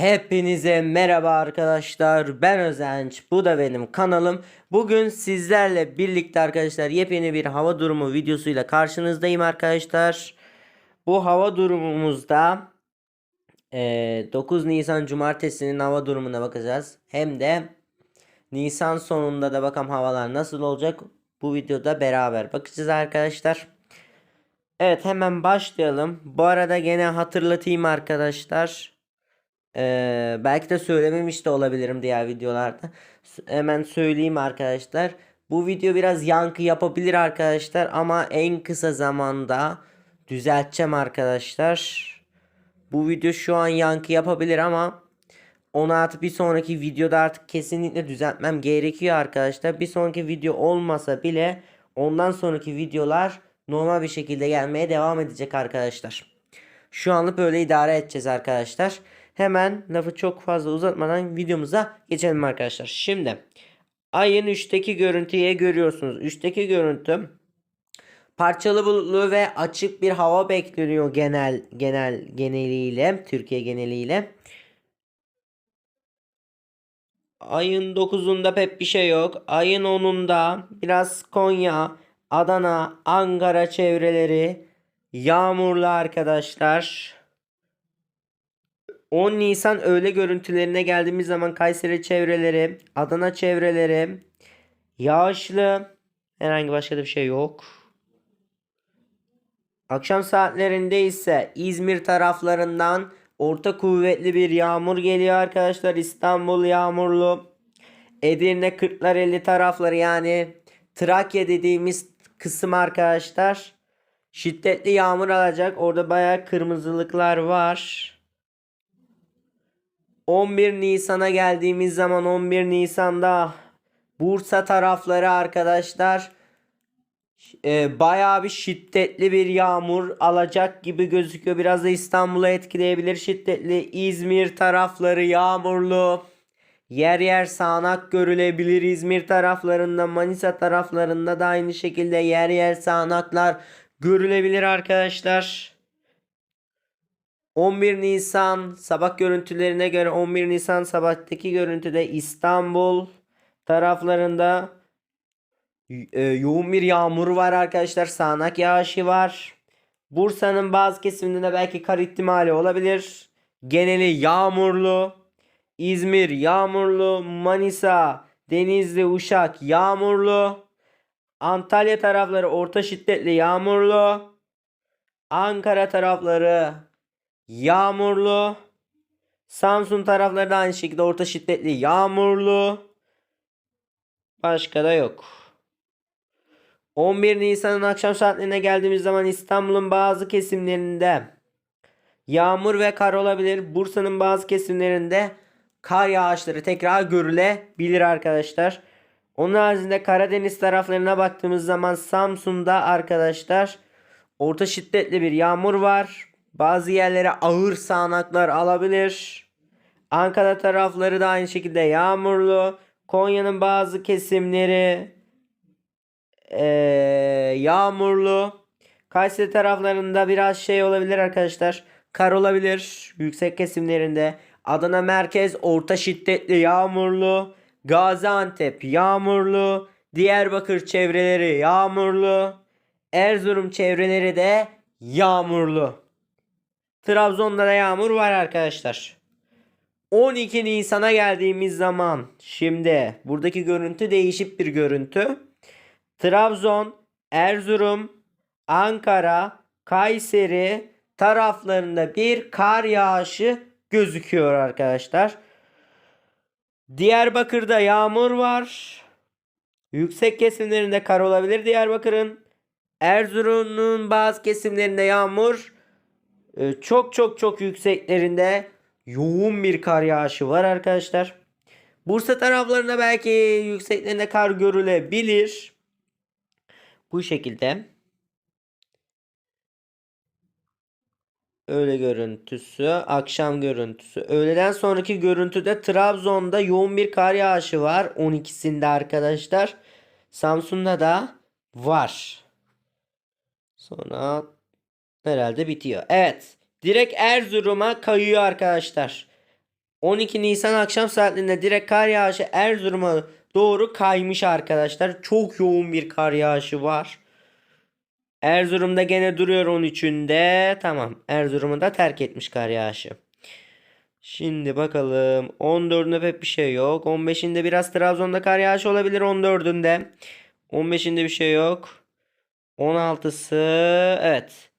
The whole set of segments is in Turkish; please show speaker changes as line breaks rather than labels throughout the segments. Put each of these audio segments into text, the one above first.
Hepinize merhaba arkadaşlar. Ben Özenç. Bu da benim kanalım. Bugün sizlerle birlikte arkadaşlar yepyeni bir hava durumu videosuyla karşınızdayım arkadaşlar. Bu hava durumumuzda eee, 9 Nisan Cumartesi'nin hava durumuna bakacağız. Hem de Nisan sonunda da bakalım havalar nasıl olacak. Bu videoda beraber bakacağız arkadaşlar. Evet hemen başlayalım. Bu arada gene hatırlatayım arkadaşlar. Ee, belki de söylememiş de olabilirim diğer videolarda. Hemen söyleyeyim arkadaşlar. Bu video biraz yankı yapabilir arkadaşlar ama en kısa zamanda düzelteceğim arkadaşlar. Bu video şu an yankı yapabilir ama onu artık bir sonraki videoda artık kesinlikle düzeltmem gerekiyor arkadaşlar. Bir sonraki video olmasa bile ondan sonraki videolar normal bir şekilde gelmeye devam edecek arkadaşlar. Şu anlık böyle idare edeceğiz arkadaşlar. Hemen lafı çok fazla uzatmadan videomuza geçelim arkadaşlar. Şimdi ayın 3'teki görüntüye görüyorsunuz. 3'teki görüntü parçalı bulutlu ve açık bir hava bekleniyor genel genel geneliyle Türkiye geneliyle. Ayın 9'unda pek bir şey yok. Ayın 10'unda biraz Konya, Adana, Ankara çevreleri yağmurlu arkadaşlar. 10 Nisan öğle görüntülerine geldiğimiz zaman Kayseri çevreleri, Adana çevreleri yağışlı. Herhangi başka da bir şey yok. Akşam saatlerinde ise İzmir taraflarından orta kuvvetli bir yağmur geliyor arkadaşlar. İstanbul yağmurlu. Edirne Kırklareli tarafları yani Trakya dediğimiz kısım arkadaşlar. Şiddetli yağmur alacak. Orada bayağı kırmızılıklar var. 11 Nisan'a geldiğimiz zaman 11 Nisan'da Bursa tarafları arkadaşlar e, bayağı bir şiddetli bir yağmur alacak gibi gözüküyor. Biraz da İstanbul'u etkileyebilir. Şiddetli İzmir tarafları yağmurlu. Yer yer sağanak görülebilir İzmir taraflarında, Manisa taraflarında da aynı şekilde yer yer sağanaklar görülebilir arkadaşlar. 11 Nisan sabah görüntülerine göre 11 Nisan sabahtaki görüntüde İstanbul taraflarında e, yoğun bir yağmur var arkadaşlar. Sağanak yağışı var. Bursa'nın bazı kesiminde belki kar ihtimali olabilir. Geneli yağmurlu. İzmir yağmurlu. Manisa, Denizli, Uşak yağmurlu. Antalya tarafları orta şiddetli yağmurlu. Ankara tarafları yağmurlu. Samsun tarafları da aynı şekilde orta şiddetli yağmurlu. Başka da yok. 11 Nisan'ın akşam saatlerine geldiğimiz zaman İstanbul'un bazı kesimlerinde yağmur ve kar olabilir. Bursa'nın bazı kesimlerinde kar yağışları tekrar görülebilir arkadaşlar. Onun haricinde Karadeniz taraflarına baktığımız zaman Samsun'da arkadaşlar orta şiddetli bir yağmur var. Bazı yerlere ağır sağanaklar alabilir. Ankara tarafları da aynı şekilde yağmurlu. Konya'nın bazı kesimleri eee, yağmurlu. Kayseri taraflarında biraz şey olabilir arkadaşlar. Kar olabilir yüksek kesimlerinde. Adana merkez orta şiddetli yağmurlu. Gaziantep yağmurlu. Diyarbakır çevreleri yağmurlu. Erzurum çevreleri de yağmurlu. Trabzon'da da yağmur var arkadaşlar. 12 Nisan'a geldiğimiz zaman şimdi buradaki görüntü değişik bir görüntü. Trabzon, Erzurum, Ankara, Kayseri taraflarında bir kar yağışı gözüküyor arkadaşlar. Diyarbakır'da yağmur var. Yüksek kesimlerinde kar olabilir Diyarbakır'ın. Erzurum'un bazı kesimlerinde yağmur. Ee, çok çok çok yükseklerinde yoğun bir kar yağışı var arkadaşlar. Bursa taraflarında belki yükseklerinde kar görülebilir. Bu şekilde. Öğle görüntüsü, akşam görüntüsü. Öğleden sonraki görüntüde Trabzon'da yoğun bir kar yağışı var. 12'sinde arkadaşlar. Samsun'da da var. Sonra herhalde bitiyor. Evet. Direkt Erzurum'a kayıyor arkadaşlar. 12 Nisan akşam saatlerinde direkt kar yağışı Erzurum'a doğru kaymış arkadaşlar. Çok yoğun bir kar yağışı var. Erzurum'da gene duruyor 13'ünde. Tamam. Erzurum'u da terk etmiş kar yağışı. Şimdi bakalım. 14'ünde pek bir şey yok. 15'inde biraz Trabzon'da kar yağışı olabilir 14'ünde. 15'inde bir şey yok. 16'sı evet.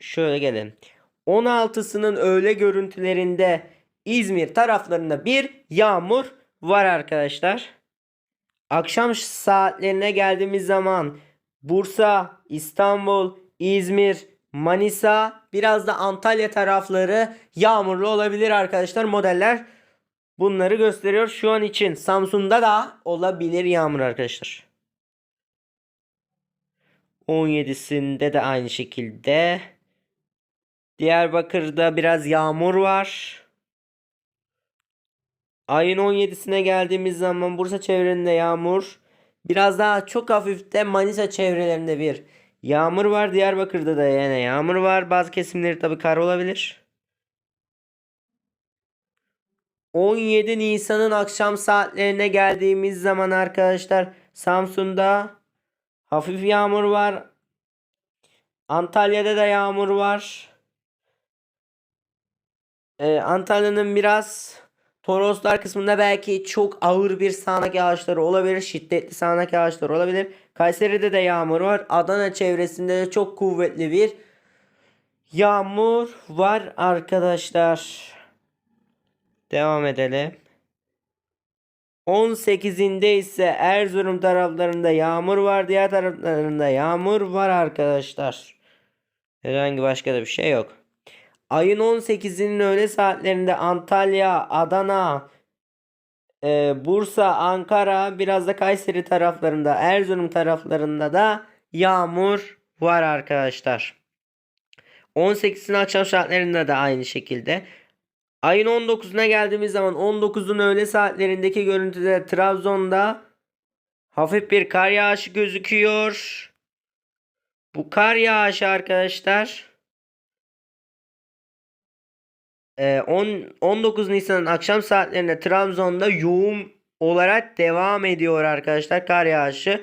Şöyle gelin. 16'sının öğle görüntülerinde İzmir taraflarında bir yağmur var arkadaşlar. Akşam saatlerine geldiğimiz zaman Bursa, İstanbul, İzmir, Manisa, biraz da Antalya tarafları yağmurlu olabilir arkadaşlar. Modeller bunları gösteriyor. Şu an için Samsun'da da olabilir yağmur arkadaşlar. 17'sinde de aynı şekilde. Diyarbakır'da biraz yağmur var. Ayın 17'sine geldiğimiz zaman Bursa çevrelerinde yağmur. Biraz daha çok hafif de Manisa çevrelerinde bir yağmur var. Diyarbakır'da da yine yağmur var. Bazı kesimleri tabi kar olabilir. 17 Nisan'ın akşam saatlerine geldiğimiz zaman arkadaşlar Samsun'da hafif yağmur var. Antalya'da da yağmur var. Ee, Antalya'nın biraz Toroslar kısmında belki çok ağır bir sağanak yağışları olabilir. Şiddetli sağanak yağışları olabilir. Kayseri'de de yağmur var. Adana çevresinde de çok kuvvetli bir yağmur var arkadaşlar. Devam edelim. 18'inde ise Erzurum taraflarında yağmur var. Diğer taraflarında yağmur var arkadaşlar. Herhangi başka da bir şey yok. Ayın 18'inin öğle saatlerinde Antalya, Adana, e, Bursa, Ankara, biraz da Kayseri taraflarında, Erzurum taraflarında da yağmur var arkadaşlar. 18'in akşam saatlerinde de aynı şekilde. Ayın 19'una geldiğimiz zaman 19'un öğle saatlerindeki görüntüde Trabzon'da hafif bir kar yağışı gözüküyor. Bu kar yağışı arkadaşlar 10, 19 Nisan'ın akşam saatlerinde Trabzon'da yoğun olarak devam ediyor arkadaşlar kar yağışı.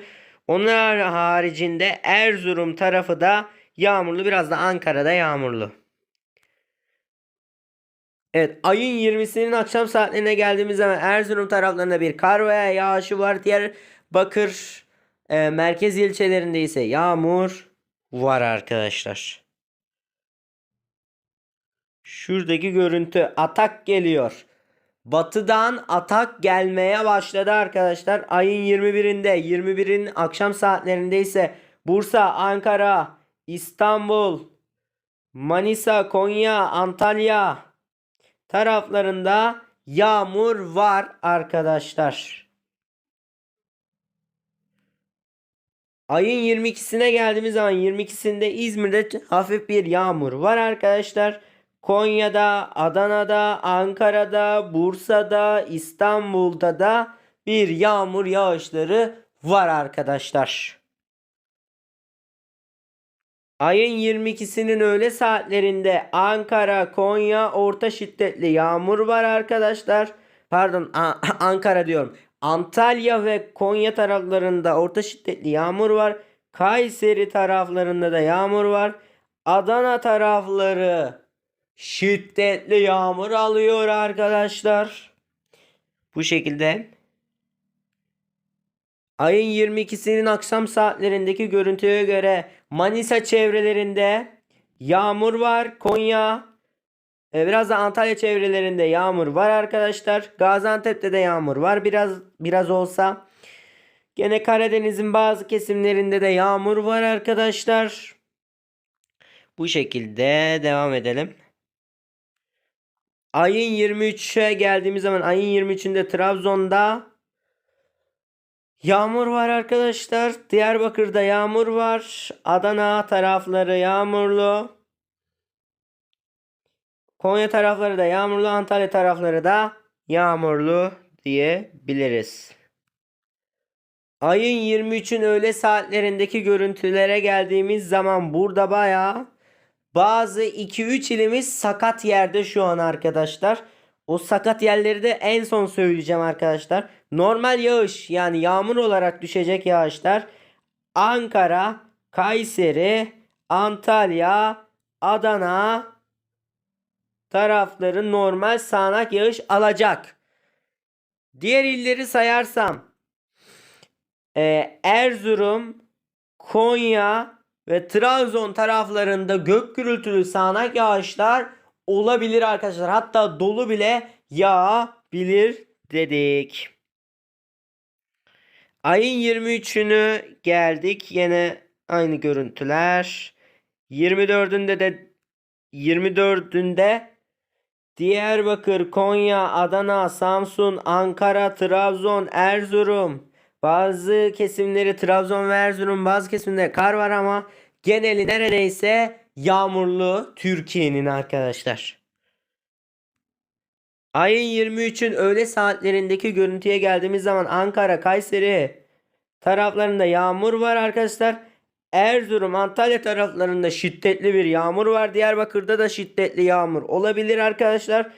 Onun haricinde Erzurum tarafı da yağmurlu biraz da Ankara'da yağmurlu. Evet ayın 20'sinin akşam saatlerine geldiğimiz zaman Erzurum taraflarında bir kar veya yağışı var. Diğer Bakır e, merkez ilçelerinde ise yağmur var arkadaşlar. Şuradaki görüntü atak geliyor. Batıdan atak gelmeye başladı arkadaşlar. Ayın 21'inde 21'in akşam saatlerinde ise Bursa, Ankara, İstanbul, Manisa, Konya, Antalya taraflarında yağmur var arkadaşlar. Ayın 22'sine geldiğimiz zaman 22'sinde İzmir'de hafif bir yağmur var arkadaşlar. Konya'da, Adana'da, Ankara'da, Bursa'da, İstanbul'da da bir yağmur yağışları var arkadaşlar. Ayın 22'sinin öğle saatlerinde Ankara, Konya orta şiddetli yağmur var arkadaşlar. Pardon Ankara diyorum. Antalya ve Konya taraflarında orta şiddetli yağmur var. Kayseri taraflarında da yağmur var. Adana tarafları şiddetli yağmur alıyor arkadaşlar. Bu şekilde. Ayın 22'sinin akşam saatlerindeki görüntüye göre Manisa çevrelerinde yağmur var. Konya e, biraz da Antalya çevrelerinde yağmur var arkadaşlar. Gaziantep'te de yağmur var biraz biraz olsa. Gene Karadeniz'in bazı kesimlerinde de yağmur var arkadaşlar. Bu şekilde devam edelim. Ayın 23'e geldiğimiz zaman ayın 23'ünde Trabzon'da yağmur var arkadaşlar. Diyarbakır'da yağmur var. Adana tarafları yağmurlu. Konya tarafları da yağmurlu. Antalya tarafları da yağmurlu diyebiliriz. Ayın 23'ün öğle saatlerindeki görüntülere geldiğimiz zaman burada bayağı Bazı 2-3 ilimiz sakat yerde şu an arkadaşlar. O sakat yerleri de en son söyleyeceğim arkadaşlar. Normal yağış yani yağmur olarak düşecek yağışlar Ankara, Kayseri, Antalya, Adana tarafları normal sağanak yağış alacak. Diğer illeri sayarsam e, Erzurum, Konya ve Trabzon taraflarında gök gürültülü sağanak yağışlar olabilir arkadaşlar. Hatta dolu bile yağabilir dedik. Ayın 23'ünü geldik. Yine aynı görüntüler. 24'ünde de 24'ünde Diyarbakır, Konya, Adana, Samsun, Ankara, Trabzon, Erzurum. Bazı kesimleri Trabzon ve Erzurum bazı kesimde kar var ama geneli neredeyse yağmurlu Türkiye'nin arkadaşlar. Ayın 23'ün öğle saatlerindeki görüntüye geldiğimiz zaman Ankara, Kayseri taraflarında yağmur var arkadaşlar. Erzurum, Antalya taraflarında şiddetli bir yağmur var. Diyarbakır'da da şiddetli yağmur olabilir arkadaşlar.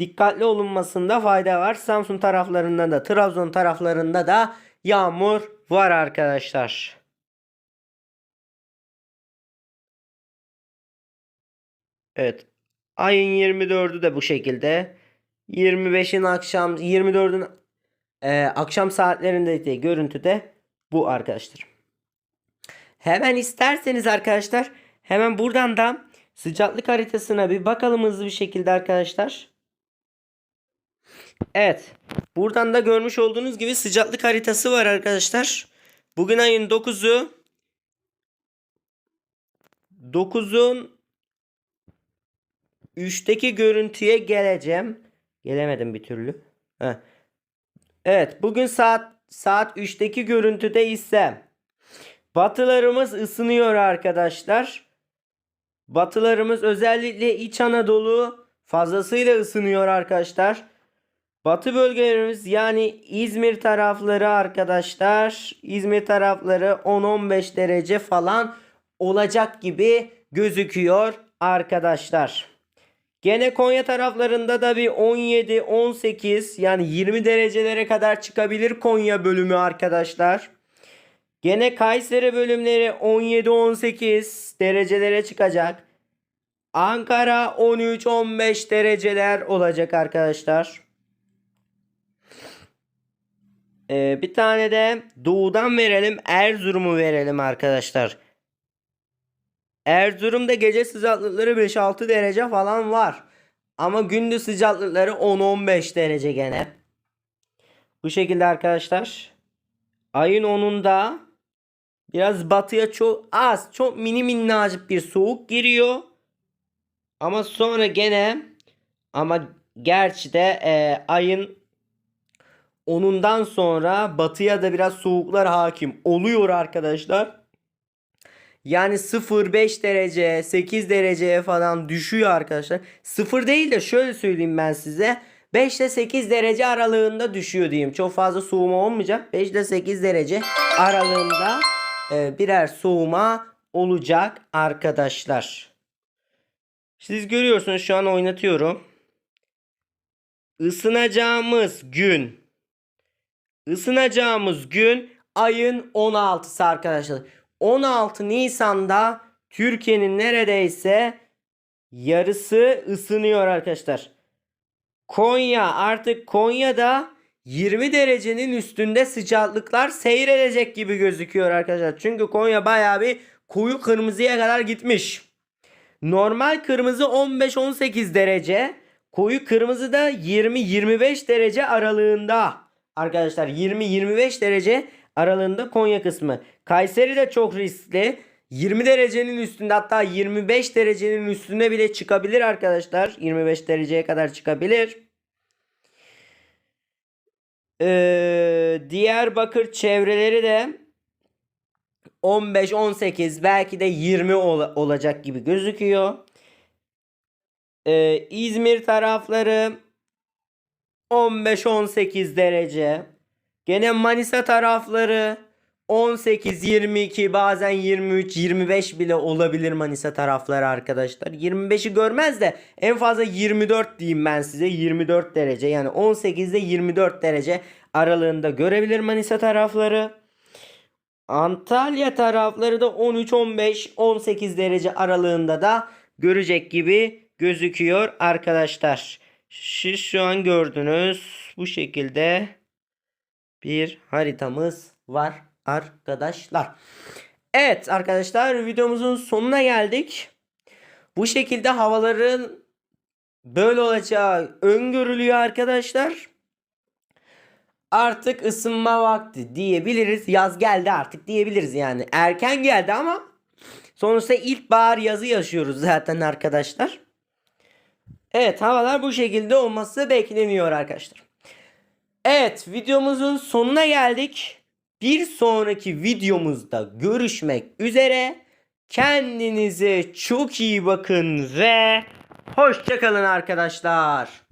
Dikkatli olunmasında fayda var. Samsun taraflarında da Trabzon taraflarında da yağmur var arkadaşlar. Evet. Ayın 24'ü de bu şekilde. 25'in akşam 24'ün e, akşam saatlerindeki görüntü de bu arkadaşlar. Hemen isterseniz arkadaşlar hemen buradan da sıcaklık haritasına bir bakalım hızlı bir şekilde arkadaşlar. Evet. Buradan da görmüş olduğunuz gibi sıcaklık haritası var arkadaşlar. Bugün ayın 9'u 9'un 3'teki görüntüye geleceğim. Gelemedim bir türlü. Evet bugün saat saat 3'teki görüntüde ise batılarımız ısınıyor arkadaşlar. Batılarımız özellikle İç Anadolu fazlasıyla ısınıyor arkadaşlar. Batı bölgelerimiz yani İzmir tarafları arkadaşlar. İzmir tarafları 10-15 derece falan olacak gibi gözüküyor arkadaşlar. Gene Konya taraflarında da bir 17, 18 yani 20 derecelere kadar çıkabilir Konya bölümü arkadaşlar. Gene Kayseri bölümleri 17, 18 derecelere çıkacak. Ankara 13, 15 dereceler olacak arkadaşlar. Ee, bir tane de doğudan verelim. Erzurum'u verelim arkadaşlar. Erzurum'da gece sıcaklıkları 5-6 derece falan var. Ama gündüz sıcaklıkları 10-15 derece gene. Bu şekilde arkadaşlar. Ayın 10'unda biraz batıya çok az, çok mini minnacık bir soğuk giriyor. Ama sonra gene ama gerçi de e, ayın 10'undan sonra batıya da biraz soğuklar hakim oluyor arkadaşlar. Yani 0-5 derece 8 dereceye falan düşüyor arkadaşlar. 0 değil de şöyle söyleyeyim ben size. 5 ile 8 derece aralığında düşüyor diyeyim. Çok fazla soğuma olmayacak. 5 ile 8 derece aralığında e, birer soğuma olacak arkadaşlar. Siz görüyorsunuz şu an oynatıyorum. Isınacağımız gün ısınacağımız gün ayın 16'sı arkadaşlar. 16 Nisan'da Türkiye'nin neredeyse yarısı ısınıyor arkadaşlar. Konya artık Konya'da 20 derecenin üstünde sıcaklıklar seyredecek gibi gözüküyor arkadaşlar. Çünkü Konya bayağı bir koyu kırmızıya kadar gitmiş. Normal kırmızı 15-18 derece. Koyu kırmızı da 20-25 derece aralığında. Arkadaşlar 20-25 derece aralığında Konya kısmı. Kayseri de çok riskli. 20 derecenin üstünde hatta 25 derecenin üstüne bile çıkabilir arkadaşlar. 25 dereceye kadar çıkabilir. Ee, Diyarbakır çevreleri de 15-18 belki de 20 ol- olacak gibi gözüküyor. Ee, İzmir tarafları 15-18 derece. Gene Manisa tarafları 18, 22 bazen 23, 25 bile olabilir Manisa tarafları arkadaşlar. 25'i görmez de en fazla 24 diyeyim ben size. 24 derece yani 18 ile 24 derece aralığında görebilir Manisa tarafları. Antalya tarafları da 13, 15, 18 derece aralığında da görecek gibi gözüküyor arkadaşlar. Siz şu an gördünüz bu şekilde bir haritamız var arkadaşlar. Evet arkadaşlar videomuzun sonuna geldik. Bu şekilde havaların böyle olacağı öngörülüyor arkadaşlar. Artık ısınma vakti diyebiliriz. Yaz geldi artık diyebiliriz yani. Erken geldi ama sonuçta ilkbahar yazı yaşıyoruz zaten arkadaşlar. Evet havalar bu şekilde olması bekleniyor arkadaşlar. Evet videomuzun sonuna geldik. Bir sonraki videomuzda görüşmek üzere. Kendinize çok iyi bakın ve hoşçakalın arkadaşlar.